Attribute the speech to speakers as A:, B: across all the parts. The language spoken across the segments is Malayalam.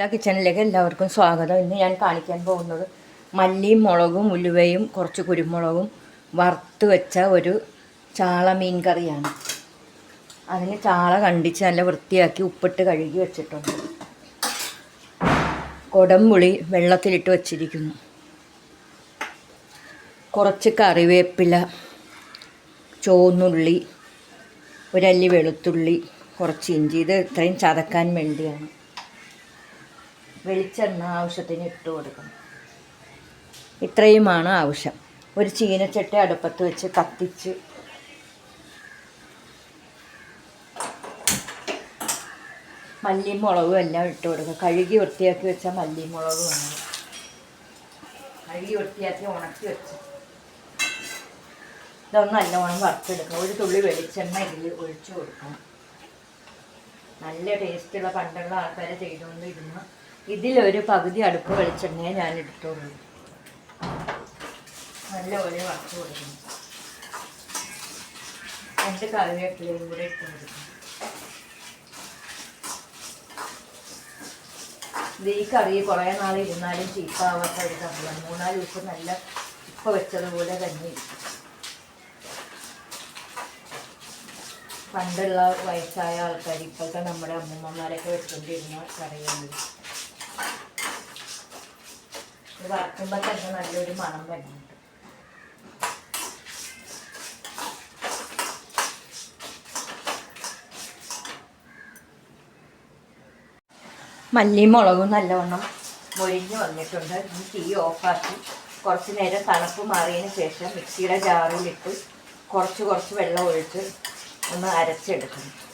A: എല്ലാ കിച്ചണിലേക്ക് എല്ലാവർക്കും സ്വാഗതം. ഇന്ന് ഞാൻ കാണിക്കാൻ പോകുന്നത് മല്ലിയും മുളകും ഉലുവയും കുറച്ച് കുരുമുളകും വറുത്ത് വെച്ച ഒരു ചാള മീൻ കറിയാണ്. അതിന് ചാള കണ്ടിച്ച് നല്ല വൃത്തിയാക്കി ഉപ്പിട്ട് കഴുകി വെച്ചിട്ടുണ്ട്. കൊടംപുളി വെള്ളത്തിലിട്ട് വച്ചിരിക്കുന്നു. കുറച്ച് കറിവേപ്പില ചോന്നുള്ളി ഒരല്ലി വെളുത്തുള്ളി കുറച്ച് ഇഞ്ചി. ഇത് ഇത്രയും ചതക്കാൻ വേണ്ടിയാണ്. വെളിച്ചെണ്ണ ആവശ്യത്തിന് ഇട്ട് കൊടുക്കണം. ഇത്രയുമാണ് ആവശ്യം. ഒരു ചീനച്ചട്ടി അടുപ്പത്ത് വെച്ച് കത്തിച്ച് മല്ലിയും മുളകും എല്ലാം ഇട്ട് കൊടുക്കുക. കഴുകി വൃത്തിയാക്കി വെച്ച മല്ലിയും മുളകും കഴുകി വൃത്തിയാക്കി ഉണക്കി വെച്ച്. ഇതൊന്ന് നല്ലവണ്ണം വറുത്തെടുക്കണം ഒരു തുള്ളി വെളിച്ചെണ്ണ ഇതിൽ ഒഴിച്ചു കൊടുക്കണം. നല്ല ടേസ്റ്റുള്ള പണ്ടുള്ള ആൾക്കാരെ ചെയ്തുകൊണ്ടിരുന്ന ഇതിലൊരു പകുതി അടുപ്പ് വെളിച്ചെണ്ണയെ ഞാൻ എടുത്തോളൂ. നല്ലപോലെ വറുത്ത് കൊടുക്കണം. രണ്ട് കറിവേപ്പിലയും കൂടെ ഇട്ട് കൊടുക്കണം. ഇത് ഈ കറി കുറേ നാൾ ഇരുന്നാലും ചീപ്പാവാത്ത ഒരു കറിയാണ് മൂന്നാൽ ദിവസം നല്ല ഉപ്പ് വെച്ചതുപോലെ തന്നെ പണ്ടുള്ള വയസ്സായ ആൾക്കാർ ഇപ്പോഴത്തെ നമ്മുടെ അമ്മൂമ്മമാരൊക്കെ വെച്ചുകൊണ്ടിരുന്ന കറിയാണ് ഇത്. വറക്കുമ്പോ തന്നെ നല്ലൊരു മണം വരുന്നുണ്ട് മല്ലിയും മുളകും നല്ലവണ്ണം മൊരിഞ്ഞ് വന്നിട്ടുണ്ട്. ഇനി തീ ഓഫാക്കി. കുറച്ച് നേരം തണുപ്പ് മാറിയതിന് ശേഷം മിക്സിയുടെ ജാറിലിട്ട് കുറച്ച് കുറച്ച് വെള്ളം ഒഴിച്ച് ഒന്ന് അരച്ചെടുക്കണം.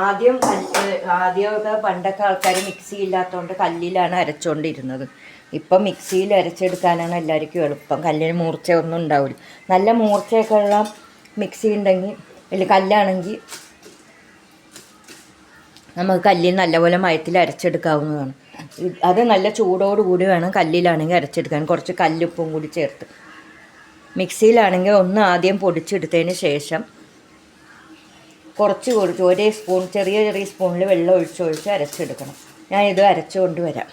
A: ആദ്യം ആദ്യമൊക്കെ പണ്ടൊക്കെ ആൾക്കാർ മിക്സി ഇല്ലാത്തതുകൊണ്ട് കല്ലിലാണ് അരച്ചുകൊണ്ടിരുന്നത് ഇപ്പം മിക്സിയിൽ അരച്ചെടുക്കാനാണ് എല്ലാവർക്കും എളുപ്പം. കല്ലിന് മൂർച്ച ഒന്നും ഉണ്ടാവില്ല നല്ല മൂർച്ചയൊക്കെ ഉള്ള മിക്സി ഉണ്ടെങ്കിൽ അല്ലെങ്കിൽ കല്ലാണെങ്കിൽ നമുക്ക് കല്ലിൽ നല്ലപോലെ മയത്തിൽ അരച്ചെടുക്കാവുന്നതാണ്. അത് നല്ല ചൂടോടുകൂടി വേണം കല്ലിലാണെങ്കിൽ അരച്ചെടുക്കാൻ. കുറച്ച് കല്ലുപ്പും കൂടി ചേർത്ത്. മിക്സിയിലാണെങ്കിൽ ഒന്ന് ആദ്യം പൊടിച്ചെടുത്തതിന് ശേഷം കുറച്ച് കുറച്ച് ഒരേ സ്പൂൺ ചെറിയ ചെറിയ സ്പൂണിൽ വെള്ളം ഒഴിച്ചൊഴിച്ച് അരച്ചെടുക്കണം. ഞാൻ ഇത് അരച്ചുകൊണ്ട് വരാം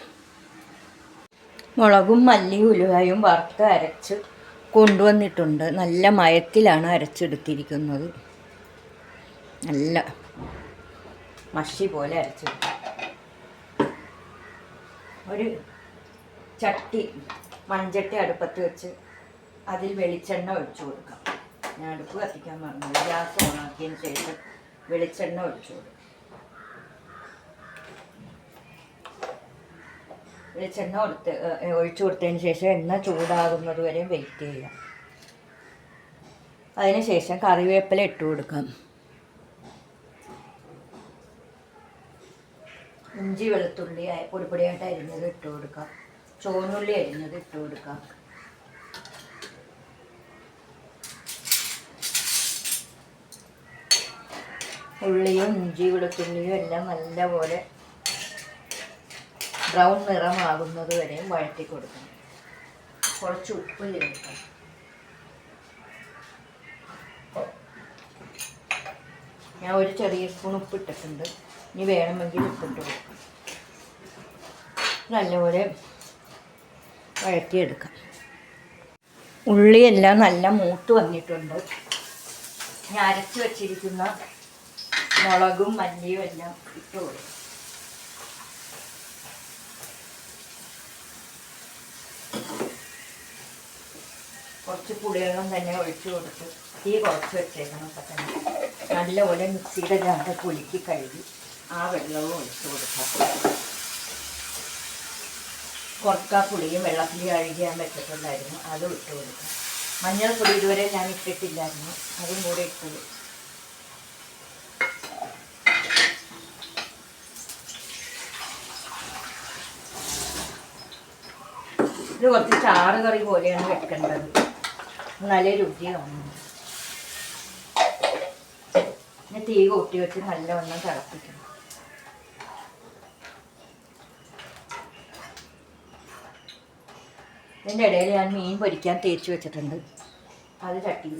A: മുളകും മല്ലി ഉലുവയും വറുത്ത് അരച്ച് കൊണ്ടുവന്നിട്ടുണ്ട്. നല്ല മയത്തിലാണ് അരച്ചെടുത്തിരിക്കുന്നത്. നല്ല മഷി പോലെ അരച്ചെടുക്കും. ഒരു ചട്ടി മൺചട്ടി അടുപ്പത്ത് വെച്ച് അതിൽ വെളിച്ചെണ്ണ ഒഴിച്ചു കൊടുക്കാം. ഞാൻ അടുപ്പ് കത്തിക്കാൻ പറഞ്ഞു ഗ്യാസ് ഓണാക്കിയതിന് ശേഷം വെളിച്ചെണ്ണ ഒഴിച്ചു കൊടുക്കും വെളിച്ചെണ്ണ കൊടുത്ത് ഒഴിച്ചു കൊടുത്തതിന് ശേഷം എണ്ണ ചൂടാകുന്നത് വരെ വെയിറ്റ് ചെയ്യാം അതിന് ശേഷം കറിവേപ്പില ഇട്ട് കൊടുക്കാം. ഇഞ്ചി വെളുത്തുള്ളി പൊടിപ്പൊടിയായിട്ട് അരിഞ്ഞത് ഇട്ട് കൊടുക്കാം. ചുവന്നുള്ളി അരിഞ്ഞത് ഇട്ട് കൊടുക്കാം. ഉള്ളിയും ഇഞ്ചി വെളുത്തുള്ളിയും എല്ലാം നല്ലപോലെ ബ്രൗൺ നിറമാകുന്നത് വരെയും വഴറ്റി കൊടുക്കണം. കുറച്ച് ഉപ്പ് ചേർക്കണം. ഞാൻ ഒരു ചെറിയ സ്പൂൺ ഉപ്പ് ഇട്ടിട്ടുണ്ട്. ഇനി വേണമെങ്കിൽ ഉപ്പിട്ട് കൊടുക്കാം. നല്ലപോലെ വഴറ്റിയെടുക്കാം. ഉള്ളിയെല്ലാം നല്ല മൂത്ത് വന്നിട്ടുണ്ട്. ഞാൻ അരച്ച് വച്ചിരിക്കുന്ന മുളകും മല്ലിയും എല്ലാം ഇട്ട് കൊടുക്കും. കുറച്ച് പുളിവെള്ളം തന്നെ ഒഴിച്ചു കൊടുത്ത് തീ കുറച്ച് വെച്ചേക്കണം അപ്പം തന്നെ. നല്ലപോലെ മിക്സിയുടെ ജാറ് കുലുക്കി കഴുകി ആ വെള്ളവും ഒഴിച്ചു കൊടുക്കാം. കുറക്ക പുളിയും വെള്ളത്തിൽ കഴുകിയാൻ പറ്റത്തുള്ളായിരുന്നു. അതും ഇട്ട് കൊടുക്കാം. മഞ്ഞൾപ്പൊടി ഇതുവരെ ഞാൻ ഇട്ടിട്ടില്ലായിരുന്നു. അതും കൂടെ ഇട്ടത് ഇത് കുറച്ച് ചാറ് കറി പോലെയാണ് വെക്കേണ്ടത്. നല്ല രുചിയാണ്. പിന്നെ തീ കൂട്ടി വെച്ച് നല്ലവണ്ണം തിളപ്പിക്കണം. ഇതിന്റെ ഇടയിൽ ഞാൻ മീൻ പൊരിക്കാൻ തേച്ച് വെച്ചിട്ടുണ്ട്. അത് ചട്ടിയിൽ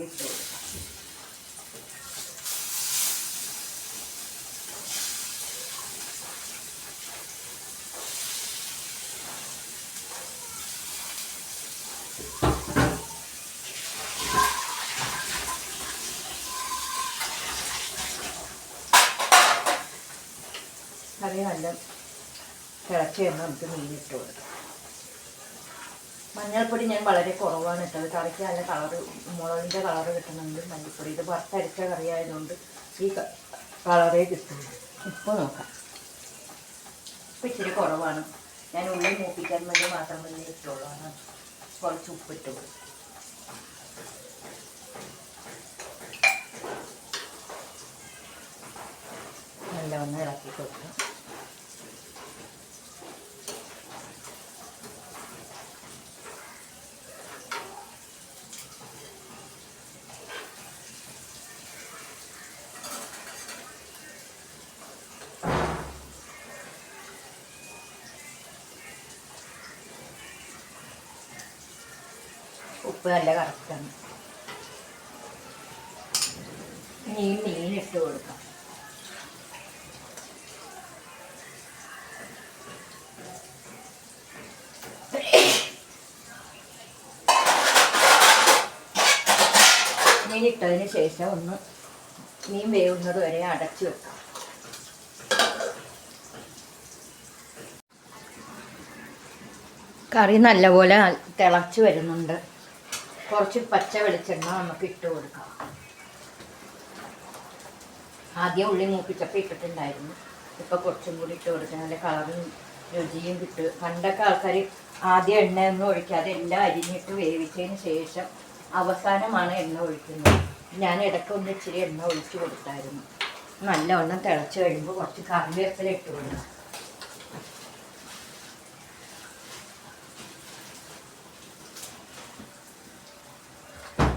A: കറി നല്ല തിളച്ച് നമുക്ക് മീനിട്ട് കൊടുക്കാം മഞ്ഞൾപ്പൊടി ഞാൻ വളരെ കുറവാണ് ഇട്ടത്. കറിക്ക് നല്ല കളറ് മുളകിന്റെ കളറ് കിട്ടുന്നുണ്ട്. മഞ്ഞൾപ്പൊടി ഇത് വറുത്തരച്ച കറി ആയതുകൊണ്ട് ഈ കളറേ കിട്ടുള്ളൂ. ഉപ്പ് നോക്കാം. ഇപ്പൊ ഇച്ചിരി കുറവാണ്. ഞാൻ ഉള്ളിൽ മൂപ്പിക്കാൻ വേണ്ടി മാത്രം തന്നെ ഇട്ടുള്ളൂ കുറച്ച് ഉപ്പിട്ട്. കൊടുക്കും നല്ലവണ്ണം ഇളക്കി കൊടുക്കാം ഉപ്പ് നല്ല കറക്റ്റാണ് ഇനി ഈ ഇട്ട് കൊടുക്കാം. മീൻ ഇട്ടതിന് ശേഷം ഒന്ന് മീൻ വേവുന്നത് വരെ അടച്ചു വെക്കാം. കറി നല്ലപോലെ തിളച്ച് വരുന്നുണ്ട്. കുറച്ച് പച്ച വെളിച്ചെണ്ണ നമുക്ക് ഇട്ട് കൊടുക്കാം. ആദ്യം ഉള്ളി മൂപ്പിച്ചപ്പോൾ ഇട്ടിട്ടുണ്ടായിരുന്നു. ഇപ്പൊ കുറച്ചും കൂടി ഇട്ട് കൊടുക്കാം. നല്ല കളറും രുചിയും കിട്ടും. പണ്ടൊക്കെ ആൾക്കാർ ആദ്യം എണ്ണയൊന്നും ഒഴിക്കാതെ എല്ലാം അരിഞ്ഞിട്ട് വേവിച്ചതിന് ശേഷം അവസാനമാണ് എണ്ണ ഒഴിക്കുന്നത്. ഞാൻ ഇടയ്ക്ക് ഒന്ന് ഇച്ചിരി എണ്ണ ഒഴിച്ചു കൊടുത്തായിരുന്നു. നല്ലവണ്ണം തിളച്ച് കഴിയുമ്പോൾ കുറച്ച് കറിവേപ്പില ഇട്ട് കൊടുക്കാം.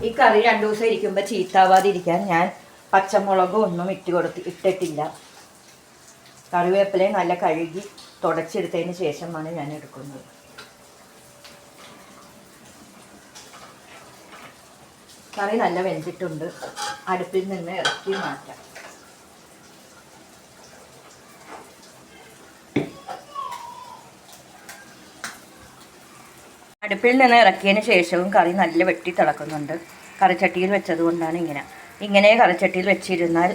A: ഈ കറി രണ്ടു ദിവസം ഇരിക്കുമ്പോൾ ചീത്താവാതിരിക്കാൻ ഞാൻ പച്ചമുളകും ഒന്നും ഇട്ട് കൊടുത്ത് ഇട്ടിട്ടില്ല. കറിവേപ്പിലയും നല്ല കഴുകി തുടച്ചെടുത്തതിന് ശേഷമാണ് ഞാൻ എടുക്കുന്നത്. കറി നല്ല വെന്തിട്ടുണ്ട്. അടുപ്പിൽ നിന്ന് ഇറക്കി മാറ്റാം. അടുപ്പിൽ നിന്ന് ഇറക്കിയതിന് ശേഷവും കറി നല്ല വെട്ടി തിളക്കുന്നുണ്ട്. കറിച്ചട്ടിയിൽ വെച്ചത് കൊണ്ടാണ് ഇങ്ങനെ. ഇങ്ങനെ കറിച്ചട്ടിയിൽ വെച്ചിരുന്നാൽ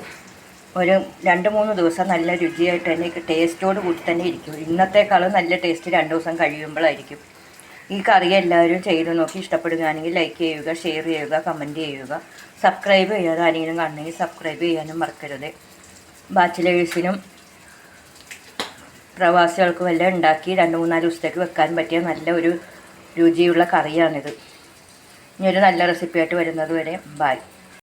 A: ഒരു രണ്ട് മൂന്ന് ദിവസം നല്ല രുചിയായിട്ട് തന്നെ ടേസ്റ്റോട് കൂടി തന്നെ ഇരിക്കും. ഇന്നത്തേക്കാളും നല്ല ടേസ്റ്റ് രണ്ട് ദിവസം കഴിയുമ്പോഴായിരിക്കും ഈ കറി എല്ലാവരും ചെയ്ത് നോക്കി ഇഷ്ടപ്പെടുകയാണെങ്കിൽ ലൈക്ക് ചെയ്യുക ഷെയർ ചെയ്യുക കമന്റ് ചെയ്യുക. സബ്സ്ക്രൈബ് ചെയ്യാതെ ആരെങ്കിലും കാണണമെങ്കിൽ സബ്സ്ക്രൈബ് ചെയ്യാനും മറക്കരുത്. ബാച്ചിലേഴ്സിനും പ്രവാസികൾക്കും എല്ലാം ഉണ്ടാക്കി രണ്ട് മൂന്നാൽ ദിവസത്തേക്ക് വെക്കാൻ പറ്റിയ നല്ല ഒരു രുചിയുള്ള കറിയാണിത്. ഇനി ഒരു നല്ല റെസിപ്പിയായിട്ട് വരുന്നത് വരെ ബായ്